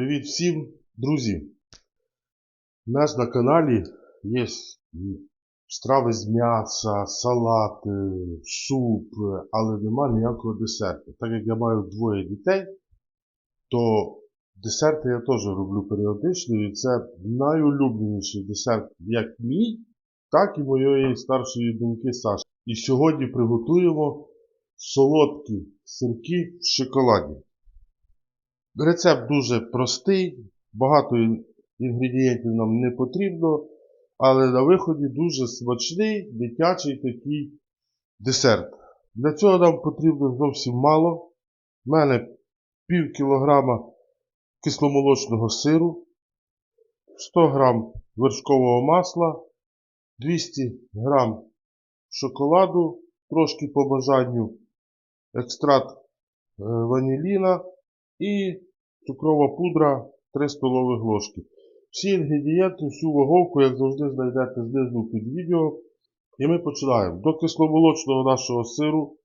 Привіт всім, друзі! У нас на каналі є страви з м'яса, салати, суп, але нема ніякого десерту. Так як я маю двоє дітей, то десерти я теж роблю періодично, і це найулюбленіший десерт як мій, так і моєї старшої доньки Саші. І сьогодні приготуємо солодкі сирки в шоколаді. Рецепт дуже простий, багато інгредієнтів нам не потрібно, але на виході дуже смачний дитячий такий десерт. Для цього нам потрібно зовсім мало. У мене пів кілограма кисломолочного сиру, 100 грам вершкового масла, 200 грам шоколаду, трошки по бажанню, екстракт е, ваніліна і цукрова пудра 3 столових ложки. Всі інгредієнти, всю ваговку, як завжди, знайдете знизу під відео. І ми починаємо. До кисломолочного нашого сиру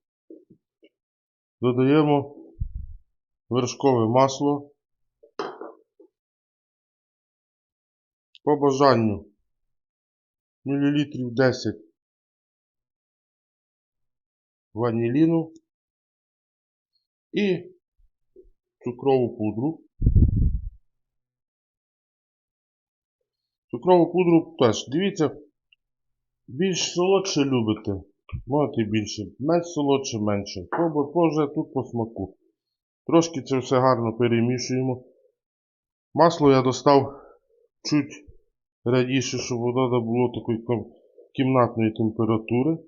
додаємо вершкове масло. По бажанню мілілітрів 10 ваніліну і цукрову пудру. Цукрову пудру теж. Дивіться, більш солодше любите. Можете більше. Менш солодше менше. По вже тут по смаку. Трошки це все гарно перемішуємо. Масло я достав чуть раніше, щоб не було такої кімнатної температури.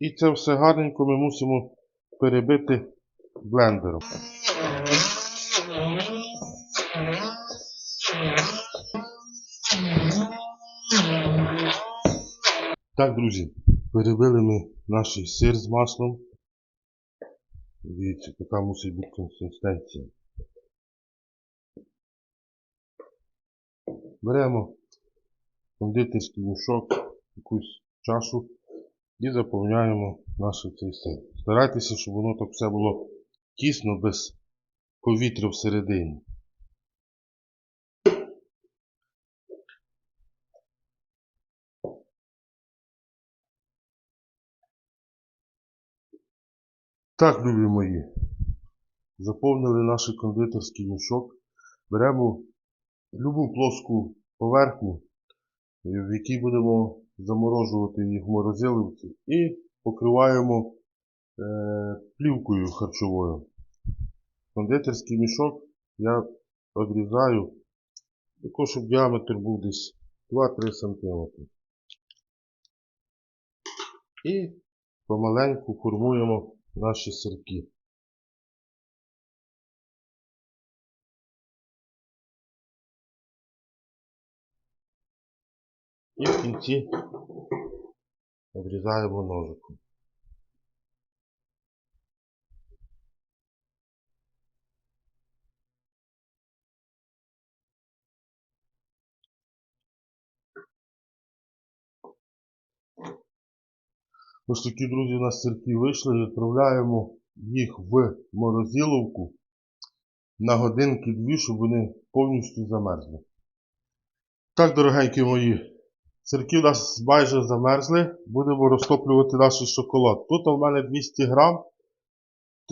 І це все гарненько ми мусимо перебити блендером. Так, друзі, перебили ми наш сир з маслом. Дивіться, така мусить бути консистенція. Беремо кондитерський мішок, якусь чашу і заповняємо наш цей сир. Старайтеся, щоб воно так все було тісно, без повітря всередині. Так, любі мої, заповнили наш кондитерський мішок. Беремо любу плоску поверхню, в якій будемо заморожувати їх в морозиловці і покриваємо плівкою харчовою. Кондитерський мішок я відрізаю, також щоб діаметр був десь 2-3 см. І помаленьку формуємо наші сирки. І в кінці обрізаємо ножиком. Ось такі, друзі, у нас сирки вийшли. Відправляємо їх в морозиловку на годинки дві, щоб вони повністю замерзли. Так, дорогенькі мої, сирки у нас майже замерзли. Будемо розтоплювати наш шоколад. Тут у мене 200 грам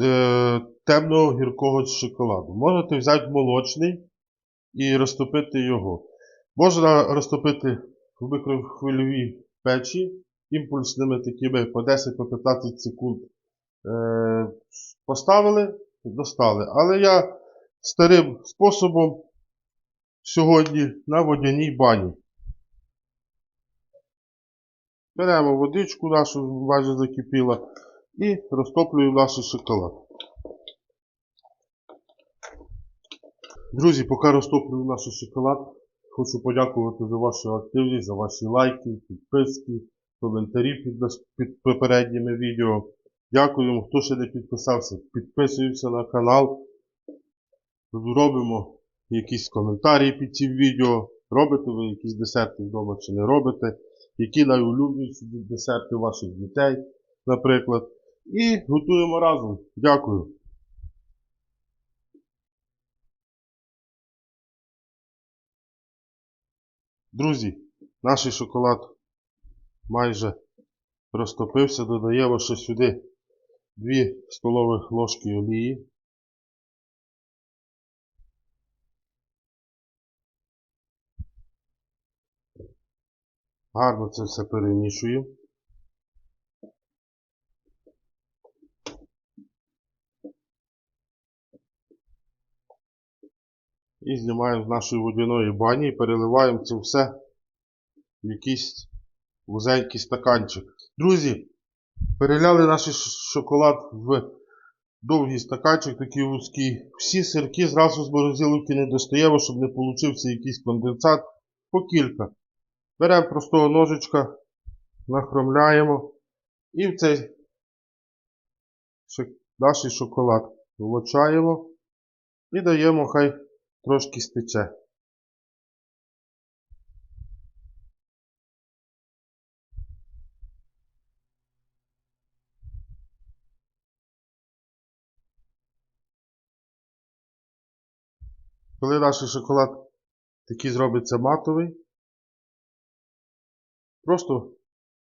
е, темного гіркого шоколаду. Можете взяти молочний і розтопити його. Можна розтопити в микрохвильовій печі імпульсними такими по 10-15 секунд е, поставили, достали. Але я старим способом сьогодні на водяній бані. Беремо водичку нашу, майже закипіла, і розтоплюємо наш шоколад. Друзі, поки розтоплюю наш шоколад, хочу подякувати за вашу активність, за ваші лайки, підписки, коментарі під під попередніми відео. Дякую, хто ще не підписався. Підписуємося на канал. Робимо якісь коментарі під цим відео. Робите ви якісь десерти вдома чи не робите. Які найулюбніші десерти ваших дітей, наприклад. І готуємо разом. Дякую. Друзі, наш шоколад майже розтопився. Додаємо ще сюди 2 столових ложки олії. Гарно це все перемішуємо. І знімаємо з нашої водяної бані і переливаємо це все в якийсь вузенький стаканчик. Друзі, переляли наш шоколад в довгий стаканчик, такий вузький. Всі сирки зразу з морозилки не достаємо, щоб не получився якийсь конденсат. По кілька. Беремо простого ножичка, нахромляємо і в цей наш шоколад влочаємо і даємо хай трошки стече. Коли наш шоколад такий зробиться матовий, просто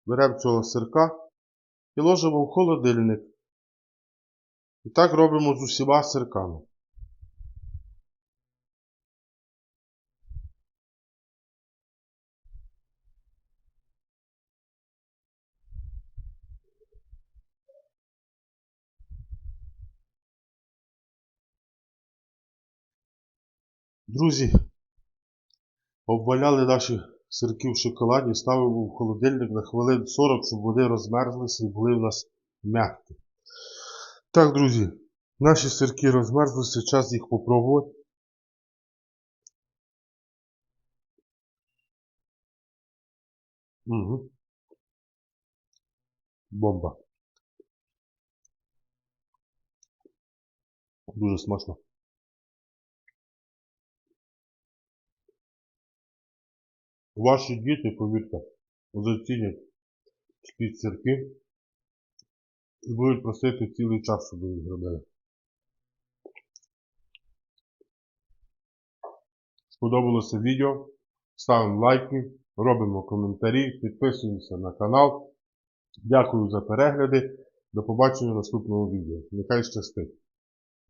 беремо цього сирка і ложимо в холодильник. І так робимо з усіма сирками. Друзі, обваляли наші сирки в шоколаді, ставимо в холодильник на хвилин 40, щоб вони розмерзлися і були в нас м'які. Так, друзі, наші сирки розмерзлися, час їх попробувати. Угу. Бомба. Дуже смачно. Ваші діти, повірте, зацінять такі сирки і будуть просити цілий час, щоб їх робили. Сподобалося відео? Ставимо лайки, робимо коментарі, підписуємося на канал. Дякую за перегляди. До побачення в наступному відео. Нехай щастить!